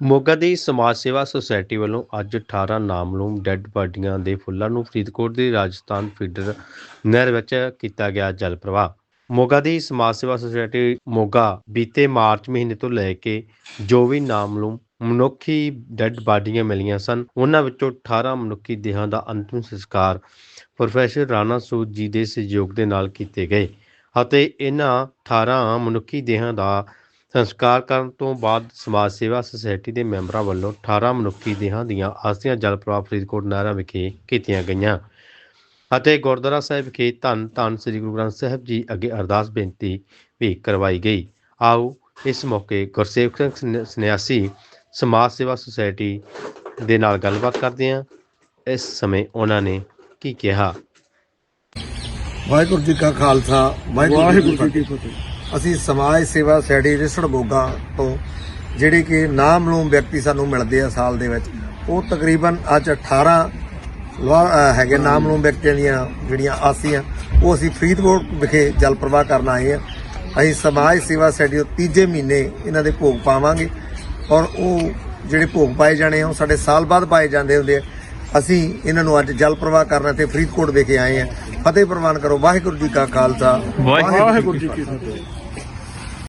ਮੋਗਾ ਦੀ ਸਮਾਜ ਸੇਵਾ ਸੁਸਾਇਟੀ ਵੱਲੋਂ ਅੱਜ 18 ਨਾਮਲੂਮ ਡੈੱਡ ਬਾਡੀਆਂ ਦੇ ਫੁੱਲਾਂ ਨੂੰ ਫਰੀਦਕੋਟ ਦੀ ਰਾਜਸਥਾਨ ਫੀਡਰ ਨਹਿਰ ਵਿੱਚ ਕੀਤਾ ਗਿਆ ਜਲ ਪ੍ਰਵਾਹ। ਮੋਗਾ ਦੀ ਸਮਾਜ ਸੇਵਾ ਸੁਸਾਇਟੀ ਮੋਗਾ ਬੀਤੇ ਮਾਰਚ ਮਹੀਨੇ ਤੋਂ ਲੈ ਕੇ ਜੋ ਵੀ ਨਾਮਲੂਮ ਮਨੁੱਖੀ ਡੈੱਡ ਬਾਡੀਆਂ ਮਿਲੀਆਂ ਸਨ, ਉਹਨਾਂ ਵਿੱਚੋਂ 18 ਮਨੁੱਖੀ ਦੇਹਾਂ ਦਾ ਅੰਤਿਮ ਸੰਸਕਾਰ ਪ੍ਰੋਫੈਸਰ ਰਾਣਾ ਸੂਦ ਜੀ ਦੇ ਸਹਿਯੋਗ ਦੇ ਨਾਲ ਕੀਤੇ ਗਏ ਅਤੇ ਇਹਨਾਂ 18 ਮਨੁੱਖੀ ਦੇਹਾਂ ਦਾ ਸੰਸਕਾਰ ਕਰਨ ਤੋਂ ਬਾਅਦ ਸਮਾਜ ਸੇਵਾ ਸੁਸਾਇਟੀ ਦੇ ਮੈਂਬਰਾਂ ਵੱਲੋਂ 18 ਮਨੁੱਖੀ ਦੇਹਾਂ ਦੀਆਂ ਆਸਤੀਆਂ ਜਲ ਪ੍ਰਵਾਹ ਫਰੀਦਕੋਟ ਨਹਿਰਾਂ ਵਿਖੇ ਕੀਤੀਆਂ ਗਈਆਂ ਅਤੇ ਗੁਰਦੁਆਰਾ ਸਾਹਿਬ ਵਿਖੇ ਧੰਨ ਧੰਨ ਸ੍ਰੀ ਗੁਰੂ ਗ੍ਰੰਥ ਸਾਹਿਬ ਜੀ ਅੱਗੇ ਅਰਦਾਸ ਬੇਨਤੀ ਵੀ ਕਰਵਾਈ ਗਈ। ਆਓ ਇਸ ਮੌਕੇ ਗੁਰਸੇਵਕ ਸਿੰਘ ਸਨ- ਸੰਨਿਆਸੀ ਸਮਾਜ ਸੇਵਾ ਸੁਸਾਇਟੀ ਦੇ ਨਾਲ ਗੱਲਬਾਤ ਕਰਦੇ ਹਾਂ। ਇਸ ਸਮੇਂ ਉਹਨਾਂ ਨੇ ਕੀ ਕਿਹਾ? ਵਾਹਿਗੁਰੂ ਜੀ ਕਾ ਖਾਲਸਾ ਵਾਹਿਗੁਰੂ ਜੀ ਕੀ ਫਤਿਹ। ਅਸੀਂ ਸਮਾਜ ਸੇਵਾ ਸੋਸਾਇਟੀ ਰਿਸੜ ਬੋਗਾ ਤੋਂ, ਜਿਹੜੇ ਕਿ ਨਾਮਲੂਮ ਵਿਅਕਤੀ ਸਾਨੂੰ ਮਿਲਦੇ ਆ ਸਾਲ ਦੇ ਵਿੱਚ, ਉਹ ਤਕਰੀਬਨ ਅੱਜ 18 ਲਵਾ- ਹੈਗੇ ਨਾਮਲੂਮ ਵਿਅਕਤੀਆਂ ਦੀਆਂ ਜਿਹੜੀਆਂ ਆਸੀਆਂ ਉਹ ਅਸੀਂ ਫਰੀਦਕੋਟ ਵਿਖੇ ਜਲ ਪ੍ਰਵਾਹ ਕਰਨ ਆਏ ਆ। ਅਸੀਂ ਸਮਾਜ ਸੇਵਾ ਸੋਸਾਇਟੀ ਤੋਂ ਤੀਜੇ ਮਹੀਨੇ ਇਹਨਾਂ ਦੇ ਭੋਗ ਪਾਵਾਂਗੇ ਔਰ ਉਹ ਜਿਹੜੇ ਭੋਗ ਪਾਏ ਜਾਣੇ ਆ, ਉਹ ਸਾਡੇ ਸਾਲ ਬਾਅਦ ਪਾਏ ਜਾਂਦੇ ਹੁੰਦੇ ਆ। ਅਸੀਂ ਇਹਨਾਂ ਨੂੰ ਅੱਜ ਜਲ ਪ੍ਰਵਾਹ ਕਰਨ ਤੇ ਫਰੀਦਕੋਟ ਵਿਖੇ ਆਏ ਆ। ਫਤਿਹ ਪ੍ਰਵਾਨ ਕਰੋ ਵਾਹਿਗੁਰੂ ਜੀ ਕਾ ਖਾਲਸਾ ਵਾਹਿਗੁਰੂ ਜੀ ਕੀ ਫਤਿਹ।